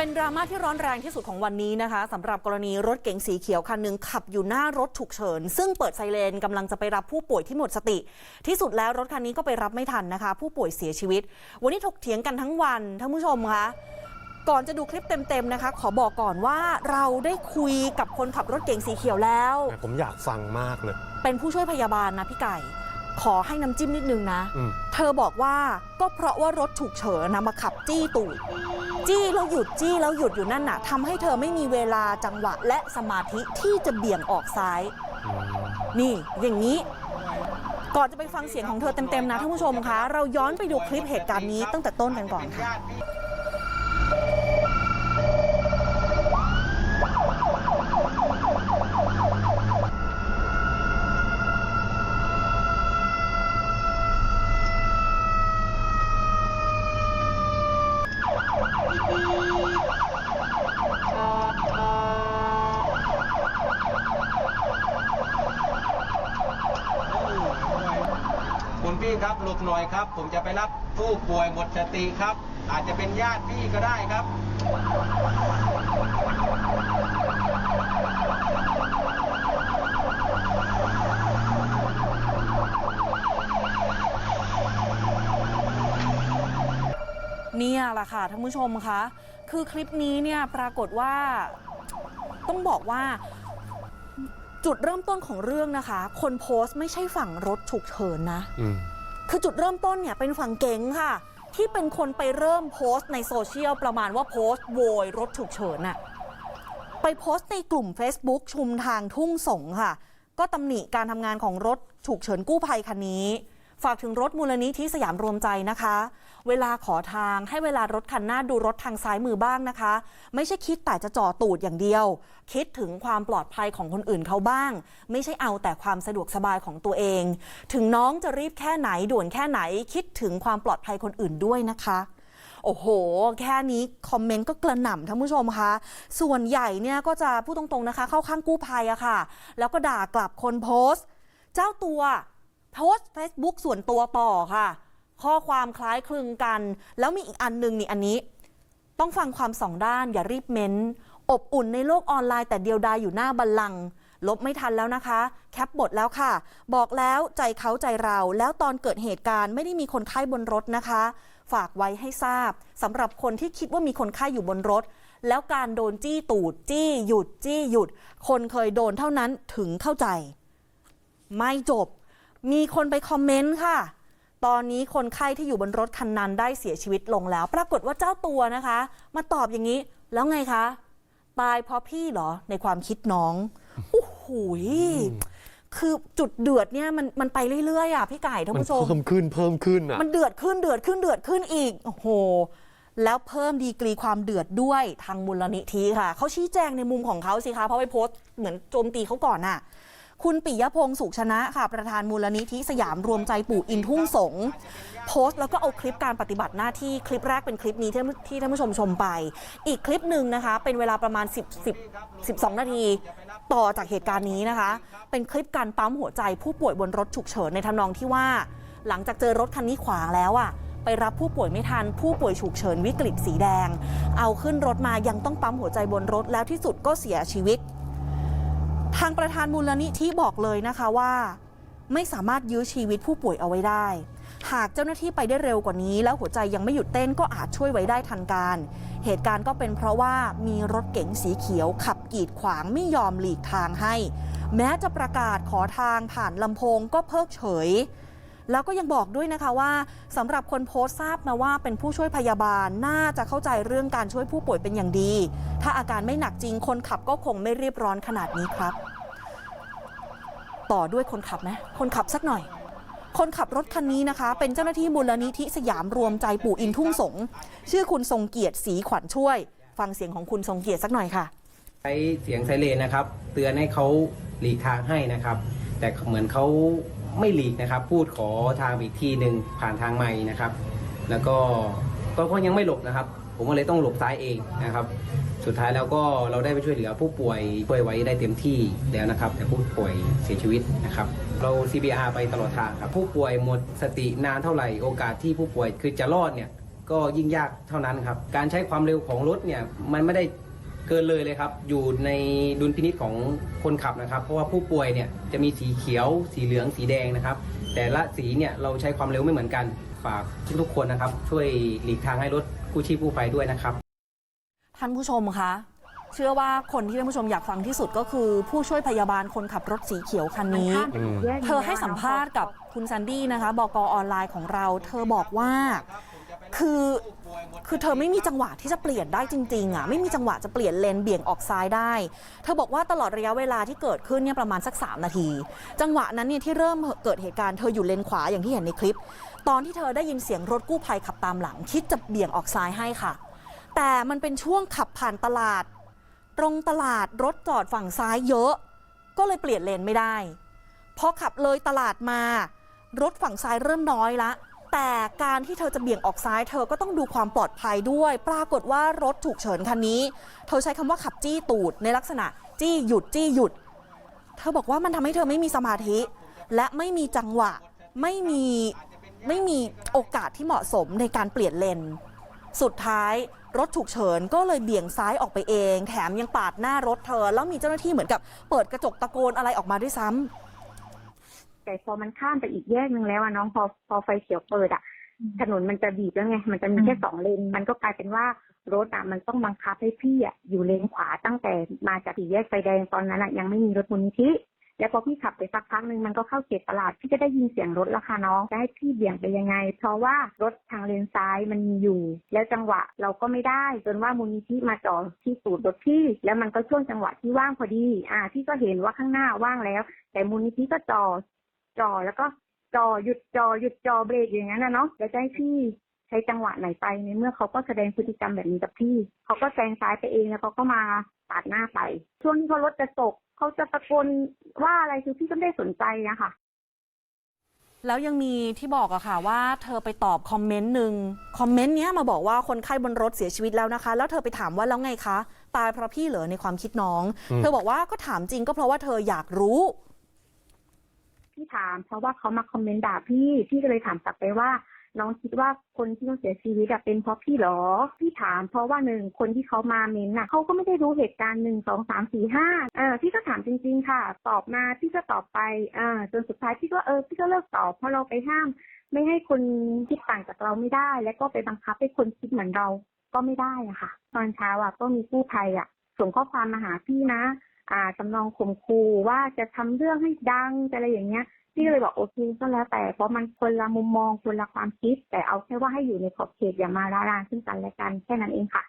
เป็นดราม่าที่ร้อนแรงที่สุดของวันนี้นะคะสำหรับกรณีรถเก๋งสีเขียวคันหนึ่งขับอยู่หน้ารถฉุกเฉิน ซึ่งเปิดไซเรนกำลังจะไปรับผู้ป่วยที่หมดสติ ที่สุดแล้วรถคันนี้ก็ไปรับไม่ทันนะคะ ผู้ป่วยเสียชีวิต วันนี้ถกเถียงกันทั้งวันท่านผู้ชมคะก่อนจะดูคลิปเต็มๆนะคะ ขอบอกก่อนว่าเราได้คุยกับคนขับรถเก๋งสีเขียวแล้วแต่ผมอยากฟังมากเลย เป็นผู้ช่วยพยาบาลนะพี่ไก่ ขอให้น้ำจิ้มนิดนึงนะอืมเธอบอกว่าก็เพราะว่ารถฉุกเฉินนะมาขับจี้ตูดจี้แล้วหยุดจี้แล้วหยุดอยู่นั่นน่ะทำให้เธอไม่มีเวลาจังหวะและสมาธิที่จะเบี่ยงออกซ้ายอืมนี่อย่างนี้ ก่อนจะไปฟังเสียงของเธอเต็มๆนะท่านผู้ชมคะ เราย้อนไปดูคลิปเหตุการณ์นี้ตั้งแต่ต้นกันก่อนค่ะ คุณ พี่ครับหลบหน่อยครับ ผมจะไปรับผู้ป่วยหมดสติครับ อาจจะเป็นญาติพี่ก็ได้ครับเนี่ยแหละค่ะท่านผู้ชมคะคือคลิปนี้เนี่ยปรากฏว่าต้องบอกว่า จุดเริ่มต้นของเรื่องนะคะ คนโพสต์ไม่ใช่ฝั่งรถฉุกเฉินนะอืมคือจุดเริ่มต้นเนี่ยเป็นฝั่งเก๋งค่ะ ที่เป็นคนไปเริ่มโพสต์ในโซเชียลประมาณว่าโพสต์โวยรถฉุกเฉินน่ะไปโพสต์ในกลุ่ม Facebook ชุมทางทุ่งสงค่ะ ก็ตำหนิการทำงานของรถฉุกเฉินกู้ภัยคันนี้ ฝากถึงรถมูลนิธิสยามรวมใจนะคะ เวลาขอทางให้เวลารถคันหน้าดูรถทางซ้ายมือบ้างนะคะ ไม่ใช่คิดแต่จะจ่อตูดอย่างเดียว คิดถึงความปลอดภัยของคนอื่นเขาบ้าง ไม่ใช่เอาแต่ความสะดวกสบายของตัวเอง ถึงน้องจะรีบแค่ไหนด่วนแค่ไหน คิดถึงความปลอดภัยคนอื่นด้วยนะคะโอ้โห แค่นี้คอมเมนต์ก็กระหน่ำท่านผู้ชมคะ ส่วนใหญ่เนี่ยก็จะพูดตรงๆนะคะ เข้าข้างกู้ภัยอะค่ะ แล้วก็ด่ากลับคนโพสต์ เจ้าตัว โพสต์ Facebook ส่วนตัวต่อค่ะ ข้อความคล้ายคลึงกัน แล้วมีอีกอันหนึงนี่อันนี้ ต้องฟังความสองด้านอย่ารีบเม้น อบอุ่นในโลกออนไลน์แต่เดียวดายอยู่หน้าบัลลังก์ลบไม่ทันแล้วนะคะ แคปบทแล้วค่ะ บอกแล้วใจเขาใจเราแล้วตอนเกิดเหตุการณ์ไม่ได้มีคนไข้บนรถนะคะ ฝากไว้ให้ทราบสำหรับคนที่คิดว่ามีคนไข้อยู่บนรถ แล้วการโดนจี้ตูด จี้หยุด จี้หยุด คนเคยโดนเท่านั้นถึงเข้าใจ ไม่จบ มีคนไปคอมเมนต์ค่ะ ตอนนี้คนไข้ที่อยู่บนรถคันนั้นได้เสียชีวิตลงแล้ว ปรากฏว่าเจ้าตัวนะคะ มาตอบอย่างนี้ แล้วไงคะ ตายเพราะพี่เหรอในความคิดน้องโอ้โหยคือจุดเดือดเนี่ยมันมันไปเรื่อยๆอะพี่ไก่ท่านมันผู้ชมเพิ่มขึ้นเพิ่มขึ้นอะมันเดือดขึ้นเดือดขึ้นเดือดขึ้นอีกโอ้โหแล้วเพิ่มดีกรีความเดือดด้วยทางมูลนิธิค่ะเขาชี้แจงในมุมของเขาสิคะเพราะไปโพสต์เหมือนโจมตีเขาก่อนน่ะ คุณปิยพงศ์สุขชนะค่ะ ประธานมูลนิธิสยามรวมใจปู่อินทุ่งสงโพสต์แล้วก็เอาคลิปการปฏิบัติหน้าที่คลิปแรกเป็นคลิปนี้ที่ที่ท่านผู้ชมชมไป อีกคลิปหนึ่งนะคะ เป็นเวลาประมาณ 10 10 12 นาที ต่อจากเหตุการณ์นี้นะคะ เป็นคลิปการปั๊มหัวใจผู้ป่วยบนรถฉุกเฉินในทำนองที่ว่า หลังจากเจอรถคันนี้ขวางแล้วอะไปรับผู้ป่วยไม่ทัน ผู้ป่วยฉุกเฉินวิกฤตสีแดง เอาขึ้นรถมายังต้องปั๊มหัวใจบนรถแล้วที่สุดก็เสียชีวิต ทางประธานมูลนิธิบอกเลยนะคะว่า ไม่สามารถยื้อชีวิตผู้ป่วยเอาไว้ได้ หากเจ้าหน้าที่ไปได้เร็วกว่านี้ แล้วหัวใจยังไม่หยุดเต้นก็อาจช่วยไว้ได้ทันการ เหตุการณ์ก็เป็นเพราะว่ามีรถเก๋งสีเขียว ขับกีดขวางไม่ยอมหลีกทางให้ แม้จะประกาศขอทางผ่านลำโพงก็เพิกเฉย แล้วก็ยังบอกด้วยนะคะว่าสำหรับคนโพสต์ทราบมาว่าเป็นผู้ช่วยพยาบาลน่าจะเข้าใจเรื่องการช่วยผู้ป่วยเป็นอย่างดี ถ้าอาการไม่หนักจริงคนขับก็คงไม่รีบร้อนขนาดนี้ครับ ต่อด้วยคนขับนะคนขับสักหน่อยคนขับรถคันนี้นะคะ เป็นเจ้าหน้าที่มูลนิธิสยามรวมใจปู่อินทุ่งสง ชื่อคุณทรงเกียรติศรีขวัญช่วย ฟังเสียงของคุณทรงเกียรติสักหน่อยค่ะ ใช้เสียงไซเรนนะครับ เตือนให้เขาหลีกทางให้นะครับ แต่เหมือนเขา ไม่หลีกนะครับ พูดขอทางอีกทีหนึ่งผ่านทางไม้นะครับ แล้วก็ก็เขายังไม่หลบนะครับ ผมก็เลยต้องหลบซ้ายเองนะครับ สุดท้ายแล้วก็เราได้ไปช่วยเหลือผู้ป่วยป่วยไว้ได้เต็มที่แล้วนะครับ แต่ผู้ป่วยเสียชีวิตนะครับ เรา CPR ไปตลอดทางครับ ผู้ป่วยหมดสตินานเท่าไหร่โอกาสที่ผู้ป่วยคือจะรอดเนี่ยก็ยิ่งยากเท่านั้นครับ การใช้ความเร็วของรถเนี่ยมันไม่ได้ เกินเลยเลยครับ อยู่ในดุลพินิจของคนขับนะครับ เพราะว่าผู้ป่วยเนี่ยจะมีสีเขียว สีเหลือง สีแดงนะครับ แต่ละสีเนี่ยเราใช้ความเร็วไม่เหมือนกัน ฝากทุกๆคนนะครับ ช่วยหลีกทางให้รถกู้ชีพกู้ภัยด้วยนะครับ ท่านผู้ชมคะ เชื่อว่าคนที่ท่านผู้ชมอยากฟังที่สุดก็คือ ผู้ช่วยพยาบาลคนขับรถสีเขียวคันนี้อืมเธอให้สัมภาษณ์กับคุณซันดี้นะคะบกออนไลน์ของเรา เธอบอกว่า คือ คือเธอไม่มีจังหวะที่จะเปลี่ยนได้จริงๆอะไม่มีจังหวะจะเปลี่ยนเลนเบี่ยงออกซ้ายได้ เธอบอกว่าตลอดระยะเวลาที่เกิดขึ้นเนี่ยประมาณสัก 3 นาที จังหวะนั้นเนี่ยที่เริ่มเกิดเหตุการณ์เธออยู่เลนขวาอย่างที่เห็นในคลิป ตอนที่เธอได้ยินเสียงรถกู้ภัยขับตามหลัง คิดจะเบี่ยงออกซ้ายให้ค่ะ แต่มันเป็นช่วงขับผ่านตลาด ตรงตลาดรถจอดฝั่งซ้ายเยอะ ก็เลยเปลี่ยนเลนไม่ได้พอขับเลยตลาดมารถฝั่งซ้ายเริ่มน้อยละ แต่การที่เธอจะเบี่ยงออกซ้ายเธอก็ต้องดูความปลอดภัยด้วย ปรากฏว่ารถฉุกเฉินคันนี้ เธอใช้คำว่าขับจี้ตูดในลักษณะ จี้หยุดจี้หยุด เธอบอกว่ามันทำให้เธอไม่มีสมาธิ และไม่มีจังหวะไม่มีไม่มีโอกาสที่เหมาะสมในการเปลี่ยนเลนสุดท้ายรถฉุกเฉินก็เลยเบี่ยงซ้ายออกไปเอง แถมยังปาดหน้ารถเธอ แล้วมีเจ้าหน้าที่เหมือนกับเปิดกระจกตะโกนอะไรออกมาด้วยซ้ำ แต่พอมันข้ามไปอีกแยกหนึ่งแล้วอะน้องพอพอไฟเขียวเปิดอะถนนมันจะบีบแล้วไงมันจะมีแค่สองเลน มันก็กลายเป็นว่ารถอะมันต้องบังคับให้พี่อะอยู่เลนขวาตั้งแต่มาจากสี่แยกไฟแดงตอนนั้นอะยังไม่มีรถมูลนิธิแล้วพอพี่ขับไปสักพักหนึ่งมันก็เข้าเขตตลาดพี่จะได้ยินเสียงรถแล้วค่ะน้องจะให้พี่เบี่ยงไปยังไง เพราะว่ารถทางเลนซ้ายมันมีอยู่ แล้วจังหวะเราก็ไม่ได้จนว่ามูลนิธิมาจอดที่สูตรรถพี่ แล้วมันก็ช่วงจังหวะที่ว่างพอดี อ่าพี่ก็เห็นว่าข้างหน้าว่างแล้ว แต่มูลนิธิก็จอด จอแล้วก็จอหยุดจอหยุดจอเบรกอย่างนั้นนะเนาะแล้วจะให้พี่ใช้จังหวะไหนไปในเมื่อเขาก็แสดงพฤติกรรมแบบนี้กับพี่ เขาก็แซงซ้ายไปเองแล้วเขาก็มาปาดหน้าไป ช่วงที่เขารถจะตกเขาจะตะโกนว่าอะไรคือพี่ก็ไม่ได้สนใจนะคะแล้วยังมีที่บอกอะค่ะว่าเธอไปตอบคอมเมนต์หนึ่งคอมเมนต์เนี้ยมาบอกว่าคนไข้บนรถเสียชีวิตแล้วนะคะ แล้วเธอไปถามว่าแล้วไงคะ ตายเพราะพี่เหรอในความคิดน้องอืมเธอบอกว่าก็ถามจริงก็เพราะว่าเธออยากรู้ พี่ถาม เพราะว่าเขามาคอมเมนต์ด่าพี่พี่ก็เลยถามกลับไปว่าน้องคิดว่าคนที่เขาเสียชีวิตเป็นเพราะพี่หรอ พี่ถามเพราะว่าหนึ่งคนที่เขามาเมนน่ะเขาก็ไม่ได้รู้เหตุการณ์หนึ่งสองสามสี่ห้าเออพี่ก็ถามจริง ๆ ค่ะ ตอบมาพี่ก็ตอบไปอ่าจนสุดท้ายพี่ก็เออพี่ก็เลิกตอบเพราะเราไปห้าม ไม่ให้คนคิดต่างจากเราไม่ได้ และก็ไปบังคับให้คนคิดเหมือนเราก็ไม่ได้อะค่ะ ตอนเช้าอะก็มีกู้ภัยอะส่งข้อความมาหาพี่นะ อ่าจำลองข่มขู่ว่าจะทำเรื่องให้ดังจะอะไรอย่างเงี้ยพี่ก็เลยบอกโอเคก็แล้วแต่เพราะมันคนละมุมมองคนละความคิด แต่เอาแค่ว่าให้อยู่ในขอบเขตอย่ามาละลานซึ่งกันและกันแค่นั้นเองค่ะ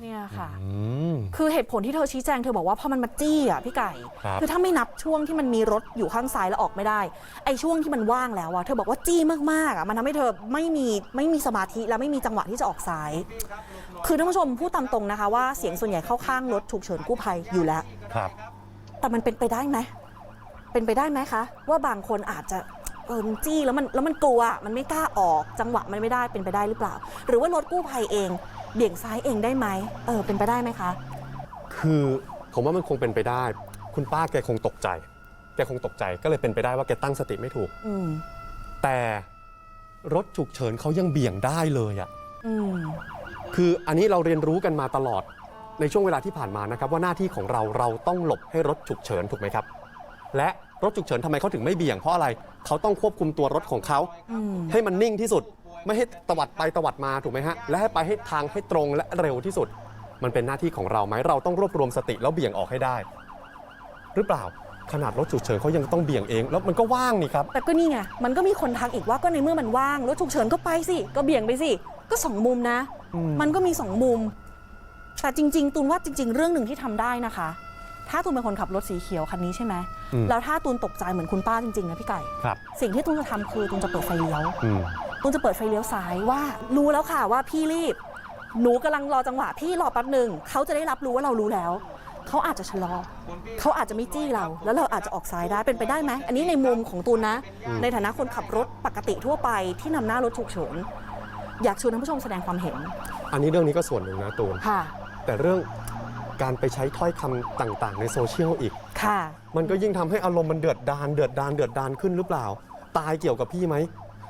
เนี่ยค่ะอืมคือเหตุผลที่เธอชี้แจงเธอบอกว่าพอมันมาจี้อะพี่ไก่ครับคือถ้าไม่นับช่วงที่มันมีรถอยู่ข้างซ้ายแล้วออกไม่ได้ ไอ้ช่วงที่มันว่างแล้วอะเธอบอกว่าจี้มากๆอะมันทำให้เธอไม่มีไม่มีสมาธิและไม่มีจังหวะที่จะออกซ้าย คือท่านผู้ชมพูดตามตรงนะคะว่าเสียงส่วนใหญ่เข้าข้างรถฉุกเฉินกู้ภัยอยู่แล้ว ครับ แต่มันเป็นไปได้ไหมเป็นไปได้ไหมคะ ว่าบางคนอาจจะเออมันจี้แล้วมันแล้วมันกลัวมันไม่กล้าออกจังหวะมันไม่ได้เป็นไปได้หรือเปล่า หรือว่ารถกู้ภัยเอง เบี่ยงซ้ายเองได้ไหมเออเป็นไปได้ไหมคะ คือผมว่ามันคงเป็นไปได้ คุณป้าแกคงตกใจ แกคงตกใจก็เลยเป็นไปได้ว่าแกตั้งสติไม่ถูก อืมแต่รถฉุกเฉินเขายังเบี่ยงได้เลยอะ อืม คืออันนี้เราเรียนรู้กันมาตลอดในช่วงเวลาที่ผ่านมานะครับว่าหน้าที่ของเราเราต้องหลบให้รถฉุกเฉินถูกไหมครับ และรถฉุกเฉินทำไมเขาถึงไม่เบี่ยงเพราะอะไรเขาต้องควบคุมตัวรถของเขาอืมให้มันนิ่งที่สุด ไม่ให้ตวัดไปตวัดมาถูกไหมฮะและให้ไปให้ทางให้ตรงและเร็วที่สุด มันเป็นหน้าที่ของเราไหมเราต้องรวบรวมสติแล้วเบี่ยงออกให้ได้ หรือเปล่าขนาดรถฉุกเฉินเขายังต้องเบี่ยงเอง แล้วมันก็ว่างนี่ครับ แต่ก็นี่ไง มันก็มีคนทักอีกว่าก็ในเมื่อมันว่าง รถฉุกเฉินก็ไปสิ ก็เบี่ยงไปสิ ก็สองมุมนะอื มมันก็มีสองมุม แต่จริง ๆ ตูนว่าจริง ๆ เรื่องหนึ่งที่ทำได้นะคะ ถ้าตูนเป็นคนขับรถสีเขียวคันนี้ใช่ไหมอืมแล้วถ้าตูนตกใจเหมือนคุณป้าจริงๆนะพี่ไก่ครับสิ่งที่ตูนจะทำคือตูนจะเปิดไฟเลี้ยวอืมตูนจะเปิดไฟเลี้ยวซ้ายว่า รู้แล้วค่ะว่าพี่รีบ หนูกำลังรอจังหวะพี่รอแป๊บหนึ่งเขาจะได้รับรู้ว่าเรารู้แล้วเขาอาจจะชะลอ เขาอาจจะไม่จี้เรา แล้วเราอาจจะออกซ้ายได้ เป็นไปได้ไหม อันนี้ในมุมของตูนนะอืมในฐานะคนขับรถปกติทั่วไปที่นำหน้ารถฉุกเฉิน อยากชวนท่านผู้ชมแสดงความเห็น อันนี้เรื่องนี้ก็ส่วนหนึ่งนะตูนค่ะ แต่เรื่องการไปใช้ถ้อยคำต่างๆ ในโซเชียลอีก ค่ะ มันก็ยิ่งทำให้อารมณ์มันเดือดดานเดือดดานเดือดดานขึ้นหรือเปล่า ตายเกี่ยวกับพี่ไหม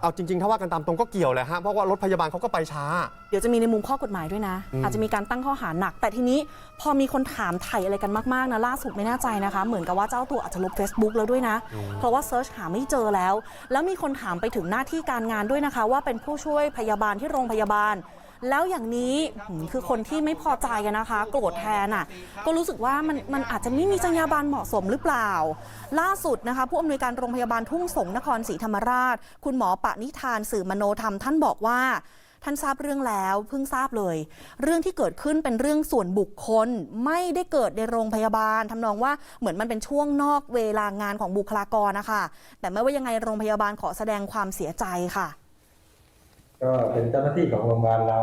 เอาจริงๆ ถ้าว่ากันตามตรงก็เกี่ยวแหละฮะ เพราะว่ารถพยาบาลเขาก็ไปช้า เดี๋ยวจะมีในมุมข้อกฎหมายด้วยนะอืมอาจจะมีการตั้งข้อหาหนัก แต่ทีนี้พอมีคนถามไถ่อะไรกันมากๆนะล่าสุดไม่แน่ใจนะคะ เหมือนกับว่าเจ้าตัวอาจจะลบ Facebook แล้วด้วยนะ เพราะว่าเซิร์ชหาไม่เจอแล้ว แล้วมีคนถามไปถึงหน้าที่การงานด้วยนะคะ ว่าเป็นผู้ช่วยพยาบาลที่โรงพยาบาล แล้วอย่างนี้คือคนที่ไม่พอใจกันนะคะ โกรธแทนอะก็รู้สึกว่ามันมันอาจจะไม่มีจรรยาบรรณเหมาะสมหรือเปล่า ล่าสุดนะคะ ผู้อำนวยการโรงพยาบาลทุ่งสงนครศรีธรรมราช คุณหมอปะนิธานสื่อมโนธรรมท่านบอกว่าท่านทราบเรื่องแล้วเพิ่งทราบเลย เรื่องที่เกิดขึ้นเป็นเรื่องส่วนบุคคล ไม่ได้เกิดในโรงพยาบาลทำนองว่าเหมือนมันเป็นช่วงนอกเวลางานของบุคลากรนะคะแต่ไม่ว่ายังไงโรงพยาบาลขอแสดงความเสียใจค่ะ ก็เป็นเจ้าหน้าที่ของโรงพยาบาลเรา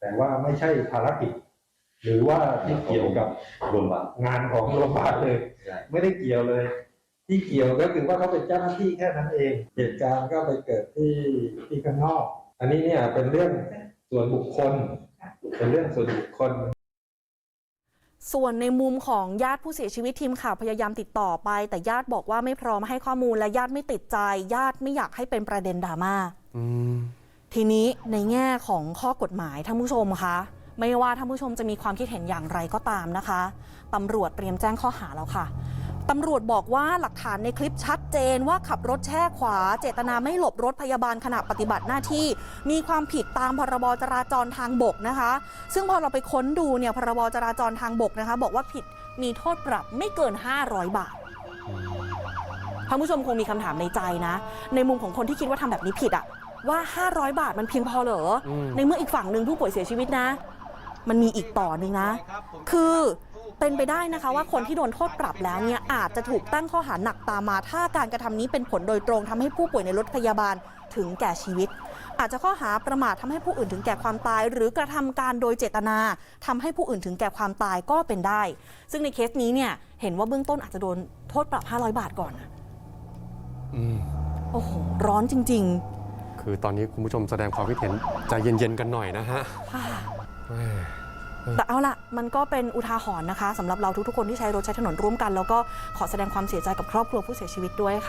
แต่ว่าไม่ใช่ภารกิจ หรือว่าที่เกี่ยวกับโรงพยาบาลงานของโรงพยาบาลเลยใช่ไม่ได้เกี่ยวเลย ที่เกี่ยวก็คือว่าเขาเป็นเจ้าหน้าที่แค่นั้นเอง เหตุการณ์ก็ไปเกิดที่ที่ข้างนอก อันนี้เนี่ยเป็นเรื่องส่วนบุคคล เป็นเรื่องส่วนบุคคลส่วนในมุมของญาติผู้เสียชีวิตทีมข่าวพยายามติดต่อไป แต่ญาติบอกว่าไม่พร้อมให้ข้อมูลและญาติไม่ติดใจ ญาติไม่อยากให้เป็นประเด็นดราม่าอืม ทีนี้ในแง่ของข้อกฎหมายท่านผู้ชมคะไม่ว่าท่านผู้ชมจะมีความคิดเห็นอย่างไรก็ตามนะคะตำรวจเตรียมแจ้งข้อหาแล้วค่ะตำรวจบอกว่าหลักฐานในคลิปชัดเจนว่าขับรถแช่ขวา เจตนาไม่หลบรถพยาบาลขณะปฏิบัติหน้าที่ มีความผิดตามพรบจราจรทางบกนะคะ ซึ่งพอเราไปค้นดูเนี่ยพรบจราจรทางบกนะคะ บอกว่าผิดมีโทษปรับไม่เกิน 500 บาทท่านผู้ชมคงมีคำถามในใจนะ ในมุมของคนที่คิดว่าทำแบบนี้ผิดอะ ว่า 500 บาทมันเพียงพอเหรออมในเมื่ออีกฝั่งหนึ่งผู้ป่วยเสียชีวิตนะ มันมีอีกต่อหนึ่งนะ คือเป็นไปได้นะคะว่าคนที่โดนโทษปรับแล้วเนี่ยอาจจะถูกตั้งข้อหาหนักตามมา ถ้าการกระทำนี้เป็นผลโดยตรงทำให้ผู้ป่วยในรถพยาบาลถึงแก่ชีวิต อาจจะข้อหาประมาททำให้ผู้อื่นถึงแก่ความตาย หรือกระทำการโดยเจตนาทำให้ผู้อื่นถึงแก่ความตายก็เป็นได้ ซึ่งในเคสนี้เนี่ยเห็นว่าเบื้องต้นอาจจะโดนโทษปรับ 500 บาทก่อนนะอืมโอ้โหร้อนจริง คือตอนนี้คุณผู้ชมแสดงความคิดเห็นใจเย็นๆกันหน่อยนะฮะๆค่ะแม่แต่เอาล่ะ มันก็เป็นอุทาหรณ์นะคะสำหรับเราทุกๆคนที่ใช้รถใช้ถนนร่วมกัน แล้วก็ขอแสดงความเสียใจกับครอบครัวผู้เสียชีวิตด้วยค่ะ